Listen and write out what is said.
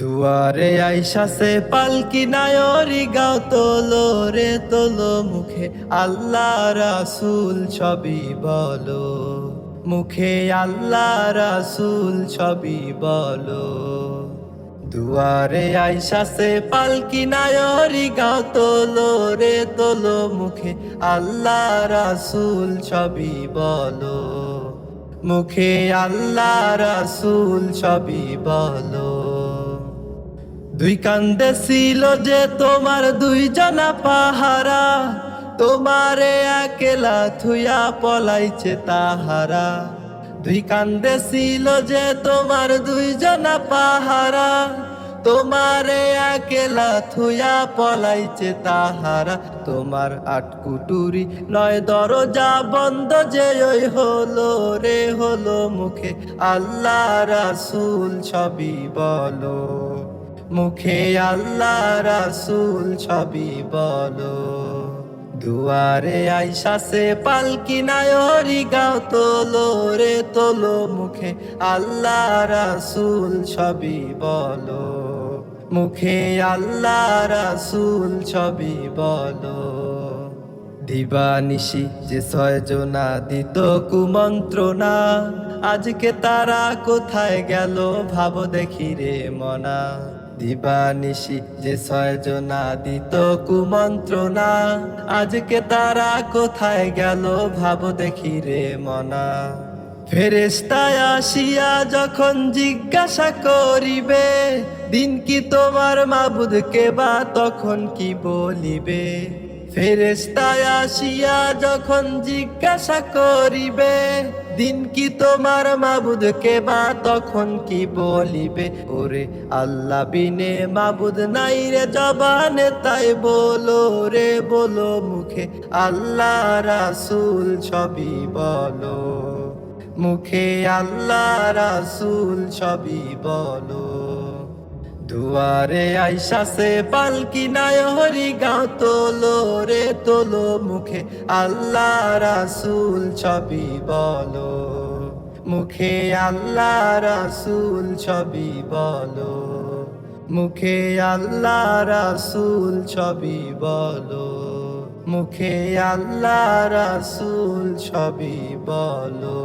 দুয়ারে আইসাসে পালকি নায়রি গাও তোলো রে তোলো মুখে। আল্লাহ রাসুল ছবি বলো। মুখে আল্লাহ রাসুল ছবি বলো। দুয়ারে আইসাসে পালকি নায়রি গাও তোলো রে তোলো মুখে। আল্লাহ রাসুল ছবি বলো। মুখে আল্লাহ রাসুল ছবি বলো। দুই কান্দে ছিল যে তোমার দুই জনা পাহারা, তোমারে একলা থুয়া পলাইছে তাহারা। দুই কান্দে ছিল যে তোমার দুই জনা পাহারা, তোমারে একলা থুয়া পলাইছে তাহারা। তোমার আটকুটুরি নয় দরজা বন্ধ যে ওই হলো রে, হলো মুখে আল্লাহ রাসুল ছবি বলো। মুখে আল্লাহ রাসুল ছবি বলো। দুয়ারে আইসাসে পালকি নায়রি গাও তোলো রে তোলো মুখে আল্লাহ রাসুল ছবি বলো। মুখে আল্লাহ রাসুল ছবি বলো। দিবানিশি যে ছয়জনা দিত কুমন্ত্রণা, আজকে তারা কোথায় গেল ভাব দেখি রে মনা। দিবানিশি যে ছয়জনা দিত কুমন্ত্রণা। আজকে তারা কোথায় গেল ভাব দেখি রে মনা। ফেরেস্তায় আসিয়া যখন জিজ্ঞাসা করিবে, দিন কি তোমার মাবুদকে বা তখন কি বলিবে? ফেরেস্তায় আসিয়া যখন জিজ্ঞাসা করিবে দিন কি তোমার মাবুদকে বা তখন কি বলিবে? ওরে আল্লাহ বিনে মাবুদ নাই রে জবানে, তাই বলো রে, বলো মুখে। আল্লাহ রাসুল ছবি বলো। মুখে আল্লাহ রাসুল ছবি বলো। দুয়ারে আইসাসে পালকি নায় হরি গাও তোলো রে, তোলো মুখে। আল্লাহ রাসুল ছবি বলো, মুখে আল্লাহ রাসুল ছবি বলো, মুখে আল্লাহ রাসুল ছবি বলো, মুখে আল্লাহ রাসুল ছবি বলো।